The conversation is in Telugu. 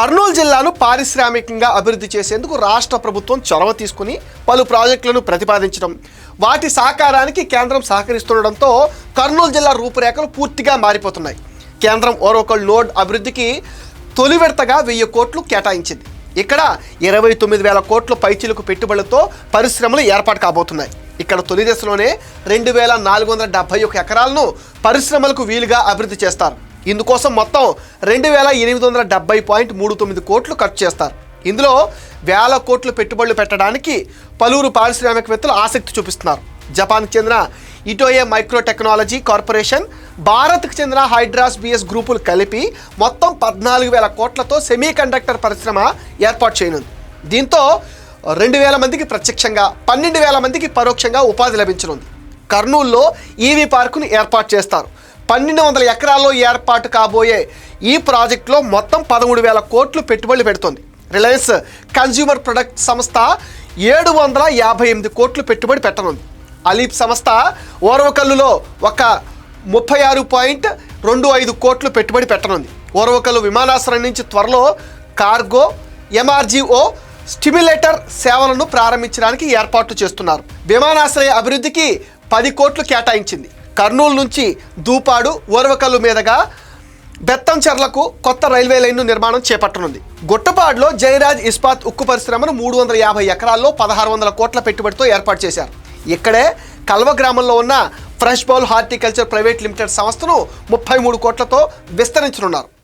కర్నూలు జిల్లాను పారిశ్రామికంగా అభివృద్ధి చేసేందుకు రాష్ట్ర ప్రభుత్వం చొరవ తీసుకుని పలు ప్రాజెక్టులను ప్రతిపాదించడం. వాటి సాకారానికి కేంద్రం సహకరిస్తుండడంతో కర్నూలు జిల్లా రూపురేఖలు పూర్తిగా మారిపోతున్నాయి. కేంద్రం ఓరోకల్ లోడ్ అభివృద్ధికి తొలి విడతగా వెయ్యి కోట్లు కేటాయించింది. ఇక్కడ ఇరవై తొమ్మిది వేల కోట్ల పైచీలకు పెట్టుబడులతో పరిశ్రమలు ఏర్పాటు కాబోతున్నాయి. ఇక్కడ తొలి దశలోనే రెండు వేల నాలుగు వందల డెబ్బై ఒక ఎకరాలను పరిశ్రమలకు వీలుగా అభివృద్ధి చేస్తారు. ఇందుకోసం మొత్తం రెండు వేల ఎనిమిది వందల డెబ్బై పాయింట్ మూడు తొమ్మిది కోట్లు ఖర్చు చేస్తారు. ఇందులో వేల కోట్లు పెట్టుబడులు పెట్టడానికి పలువురు పారిశ్రామికవేత్తలు ఆసక్తి చూపిస్తున్నారు. జపాన్కి చెందిన ఇటోయే మైక్రో టెక్నాలజీ కార్పొరేషన్ భారత్కి చెందిన హైడ్రాస్ బిఎస్ గ్రూపులు కలిపి మొత్తం పద్నాలుగు వేల కోట్లతో సెమీ కండక్టర్ పరిశ్రమ ఏర్పాటు చేయనుంది. దీంతో రెండు వేల మందికి ప్రత్యక్షంగా పన్నెండు వేల మందికి పరోక్షంగా ఉపాధి లభించనుంది. కర్నూలులో ఈవీ పార్కును ఏర్పాటు చేస్తారు. పన్నెండు వందల ఎకరాల్లో ఏర్పాటు కాబోయే ఈ ప్రాజెక్టులో మొత్తం పదమూడు వేల కోట్లు పెట్టుబడులు పెడుతోంది. రిలయన్స్ కన్జ్యూమర్ ప్రొడక్ట్ సంస్థ ఏడు వందల యాభై ఎనిమిది కోట్లు పెట్టుబడి పెట్టనుంది. అలీప్ సంస్థ ఓర్వకల్లులో ఒక ముప్పై ఆరు పాయింట్ రెండు ఐదు కోట్లు పెట్టుబడి పెట్టనుంది. ఓర్వకల్లు విమానాశ్రయం నుంచి త్వరలో కార్గో ఎంఆర్జీఓ స్టిమ్యులేటర్ సేవలను ప్రారంభించడానికి ఏర్పాట్లు చేస్తున్నారు. విమానాశ్రయ అభివృద్ధికి పది కోట్లు కేటాయించింది. కర్నూలు నుంచి దూపాడు ఓర్వకల్లు మీదుగా బెత్తంచెర్లకు కొత్త రైల్వే లైన్ను నిర్మాణం చేపట్టనుంది. గుట్టపాడులో జయరాజ్ ఇస్పాత్ ఉక్కు పరిశ్రమను మూడు వందల యాభై ఎకరాల్లో పదహారు వందల కోట్ల పెట్టుబడితో ఏర్పాటు చేశారు. ఇక్కడే కల్వ గ్రామంలో ఉన్న fresh bowl horticulture private limited సంస్థను ముప్పై మూడు కోట్లతో విస్తరించనున్నారు.